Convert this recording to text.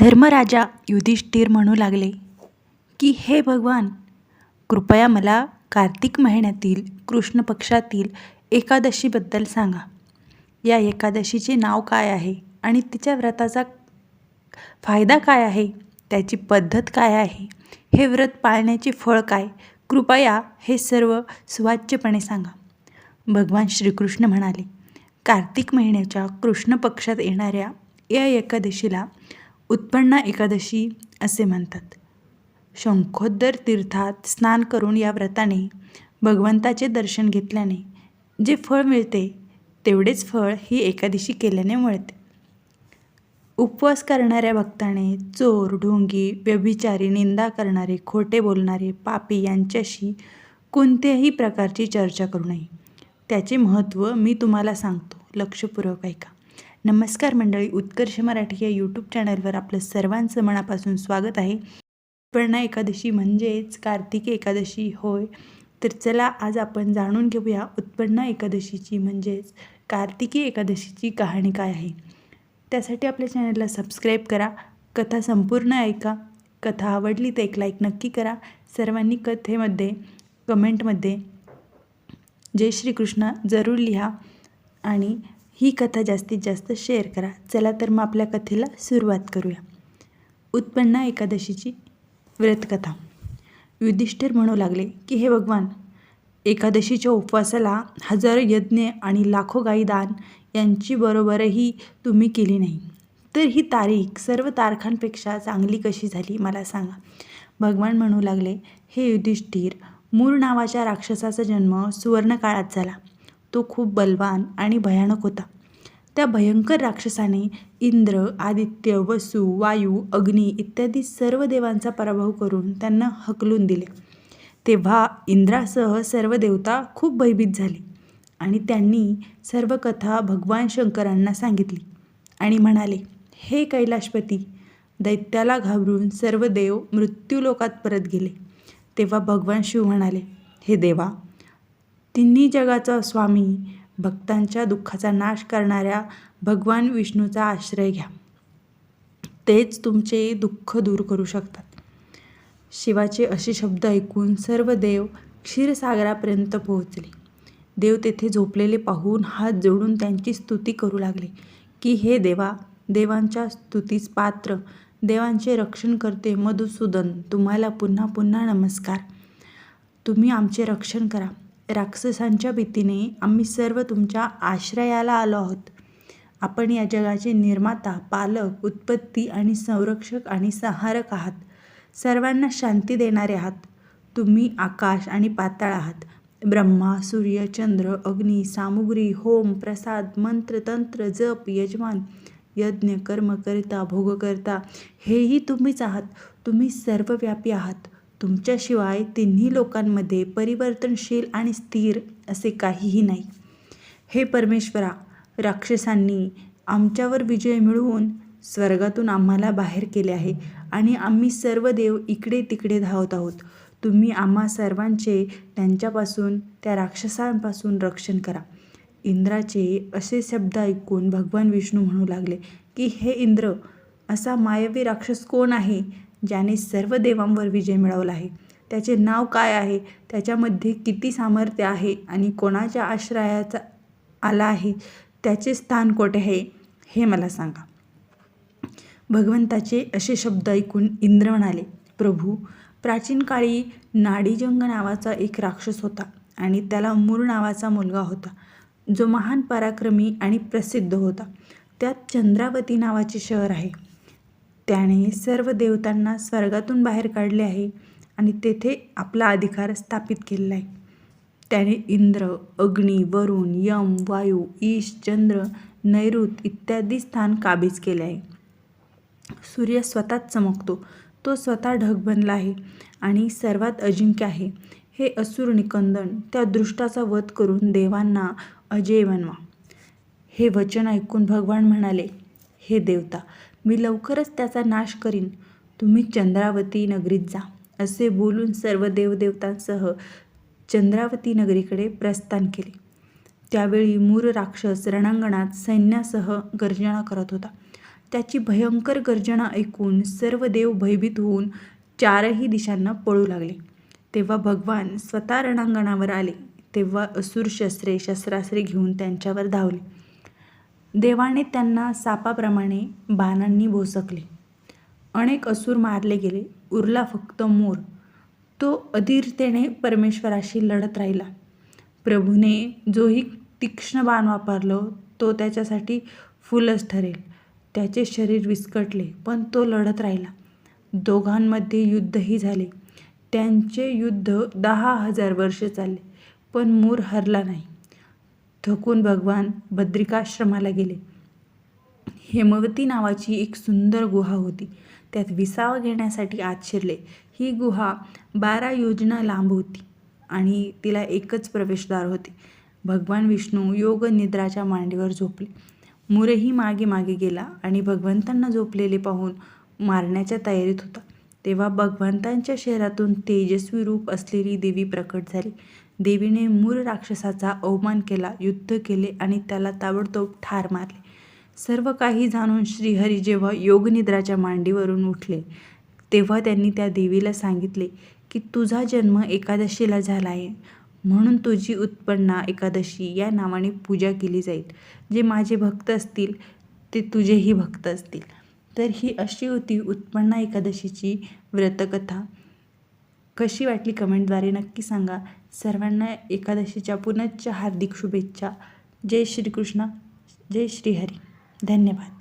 धर्मराजा युधिष्ठिर म्हणू लागले की हे भगवान कृपया मला कार्तिक महिन्यातील कृष्ण पक्षातील एकादशीबद्दल सांगा. या एकादशीचे नाव काय आहे आणि तिच्या व्रताचा फायदा काय आहे? त्याची पद्धत काय आहे? हे व्रत पाळण्याचे फळ काय? कृपया हे सर्व सुवाच्यपणे सांगा. भगवान श्रीकृष्ण म्हणाले कार्तिक महिन्याच्या कृष्ण पक्षात येणाऱ्या या एकादशीला उत्पन्ना एकादशी असे म्हणतात. शंखोद्दर तीर्थात स्नान करून या व्रताने भगवंताचे दर्शन घेतल्याने जे फळ मिळते तेवढेच फळ ही एकादशी केल्याने मिळते. उपवास करणाऱ्या भक्ताने चोर ढोंगी व्यभिचारी निंदा करणारे खोटे बोलणारे पापी यांच्याशी कोणत्याही प्रकारची चर्चा करू नये. त्याचे महत्त्व मी तुम्हाला सांगतो. लक्षपूर्वक ऐका. नमस्कार मंडळी उत्कर्ष मराठी या यूट्यूब चॅनलवर आपलं सर्वांचं मनापासून स्वागत आहे. पर्णा एकादशी म्हणजेच कार्तिकी एकादशी होय. तर चला आज आपण जाणून घेऊया उत्पन्ना एकादशीची म्हणजेच कार्तिकी एकादशीची कहाणी काय आहे. त्यासाठी आपल्या चॅनलला सबस्क्राईब करा कथा संपूर्ण ऐका कथा आवडली तर एक लाईक नक्की करा. सर्वांनी कथेमध्ये कमेंटमध्ये जय श्रीकृष्ण जरूर लिहा आणि ही कथा जास्तीत जास्त शेअर करा. चला तर मग आपल्या कथेला सुरुवात करूया. उत्पन्ना एकादशीची व्रतकथा. युधिष्ठिर म्हणू लागले की हे भगवान एकादशीच्या उपवासाला हजारो यज्ञ आणि लाखो गाई दान यांची बरोबरही तुम्ही केली नाही. तर ही तारीख सर्व तारखांपेक्षा चांगली कशी झाली मला सांगा. भगवान म्हणू लागले हे युधिष्ठिर मूर नावाच्या राक्षसाचा जन्म सुवर्णकाळात झाला. तो खूप बलवान आणि भयानक होता. त्या भयंकर राक्षसाने इंद्र आदित्य वसु वायू अग्नी इत्यादी सर्व देवांचा पराभव करून त्यांना हकलून दिले. तेव्हा इंद्रासह सर्व देवता खूप भयभीत झाले आणि त्यांनी सर्व कथा भगवान शंकरांना सांगितली आणि म्हणाले हे कैलाशपती दैत्याला घाबरून सर्व देव मृत्यूलोकात परत गेले. तेव्हा भगवान शिव म्हणाले हे देवा तिन्ही जगाचा स्वामी भक्तांच्या दुःखाचा नाश करणाऱ्या भगवान विष्णूचा आश्रय घ्या. तेच तुमचे दुःख दूर करू शकतात. शिवाचे असे शब्द ऐकून सर्व देव क्षीरसागरापर्यंत पोहोचले. देव तेथे झोपलेले पाहून हात जोडून त्यांची स्तुती करू लागले की हे देवा देवांच्या स्तुतीस पात्र देवांचे रक्षण करते मधुसूदन तुम्हाला पुन्हा पुन्हा नमस्कार. तुम्ही आमचे रक्षण करा. राक्षसांच्या भीतीने आम्ही सर्व तुमच्या आश्रयाला आलो आहोत. आपण या जगाचे निर्माता पालक उत्पत्ती आणि संरक्षक आणि संहारक आहात. सर्वांना शांती देणारे आहात. तुम्ही आकाश आणि पाताळ आहात. ब्रह्मा सूर्य चंद्र अग्नी सामुग्री होम प्रसाद मंत्र तंत्र जप यजमान यज्ञ कर्मकर्ता भोगकर्ता हेही तुम्हीच आहात. तुम्ही सर्वव्यापी आहात. तुमच्याशिवाय तिन्ही लोकांमध्ये परिवर्तनशील आणि स्थिर असे काहीही नाही. हे परमेश्वरा राक्षसांनी आमच्यावर विजय मिळवून स्वर्गातून आम्हाला बाहेर केले आहे आणि आम्ही सर्व देव इकडे तिकडे धावत आहोत. तुम्ही आम्हा सर्वांचे त्यांच्यापासून त्या राक्षसांपासून रक्षण करा. इंद्राचे असे शब्द ऐकून भगवान विष्णू म्हणू लागले की हे इंद्र असा मायवी राक्षस कोण आहे? ज्याने सर्व देवांवर विजय मिळवला आहे. त्याचे नाव काय आहे? त्याच्यामध्ये किती सामर्थ्य आहे? आणि कोणाच्या आश्रयाचा आला आहे? त्याचे स्थान कोठे आहे? हे मला सांगा. भगवंताचे असे शब्द ऐकून इंद्र म्हणाले प्रभू प्राचीन काळी नाडीजंग नावाचा एक राक्षस होता आणि त्याला मूर नावाचा मुलगा होता. जो महान पराक्रमी आणि प्रसिद्ध होता. त्यात चंद्रावती नावाचे शहर आहे. त्याने सर्व देवतांना स्वर्गातून बाहेर काढले आहे आणि तेथे आपला अधिकार स्थापित केलेला आहे. त्याने इंद्र अग्नी वरुण यम वायू ईश चंद्र नैऋत इत्यादी स्थान काबीज केले आहे. सूर्य स्वतःच चमकतो. तो स्वतः ढग बनला आहे आणि सर्वात अजिंक्य आहे. हे असुर निकंदन त्या दृष्टाचा वध करून देवांना अजय बनवा. हे वचन ऐकून भगवान म्हणाले हे देवता मी लवकरच त्याचा नाश करीन. तुम्ही चंद्रावती नगरीत जा असे बोलून सर्व देवदेवतांसह चंद्रावती नगरीकडे प्रस्थान केले. त्यावेळी मूर राक्षस रणांगणात सैन्यासह गर्जना करत होता. त्याची भयंकर गर्जना ऐकून सर्व देव भयभीत होऊन चारही दिशांना पळू लागले. तेव्हा भगवान स्वतः रणांगणावर आले तेव्हा असुर शस्त्रे शस्त्रास्त्रे घेऊन त्यांच्यावर धावले. देवाने त्यांना सापाप्रमाणे बाणांनी भोसकले अनेक असूर मारले गेले. उरला फक्त मोर. तो अधीरतेने परमेश्वराशी लढत राहिला. प्रभूने जोही तीक्ष्ण बाण वापरलं तो त्याच्यासाठी फुलच ठरेल. त्याचे शरीर विस्कटले पण तो लढत राहिला. दोघांमध्ये युद्धही झाले. त्यांचे युद्ध दहा हजार वर्ष चालले पण मूर हरला नाही. थकून भगवान बद्रिकाश्रमाला गेले. हेमवती नावाची एक सुंदर गुहा होती. त्यात विसावा घेण्यासाठी आत शिरले ही गुहा बारा योजना लांब होती आणि तिला एकच प्रवेशद्वार होते. भगवान विष्णू योग निद्राच्या मांडीवर झोपले. मुरही मागे मागे गेला आणि भगवंतांना झोपलेले पाहून मारण्याच्या तयारीत होता. तेव्हा भगवंतांच्या शहरातून तेजस्वी रूप असलेली देवी प्रकट झाली. देवीने मूर राक्षसाचा अवमान केला युद्ध केले आणि त्याला ताबडतोब ठार मारले. सर्व काही जाणून श्रीहरी जेव्हा योगनिद्राच्या मांडीवरून उठले तेव्हा त्यांनी त्या देवीला सांगितले की तुझा जन्म एकादशीला झाला आहे. म्हणून तुझी उत्पन्ना एकादशी या नावाने पूजा केली जाईल. जे माझे भक्त असतील ते तुझेही भक्त असतील. तर ही अशी होती उत्पन्ना एकादशीची व्रतकथा. कशी वाटली कमेंटद्वारे नक्की सांगा. सर्वांना एकादशीच्या पुनश्च हार्दिक शुभेच्छा. जय श्रीकृष्ण. जय श्रीहरी. धन्यवाद.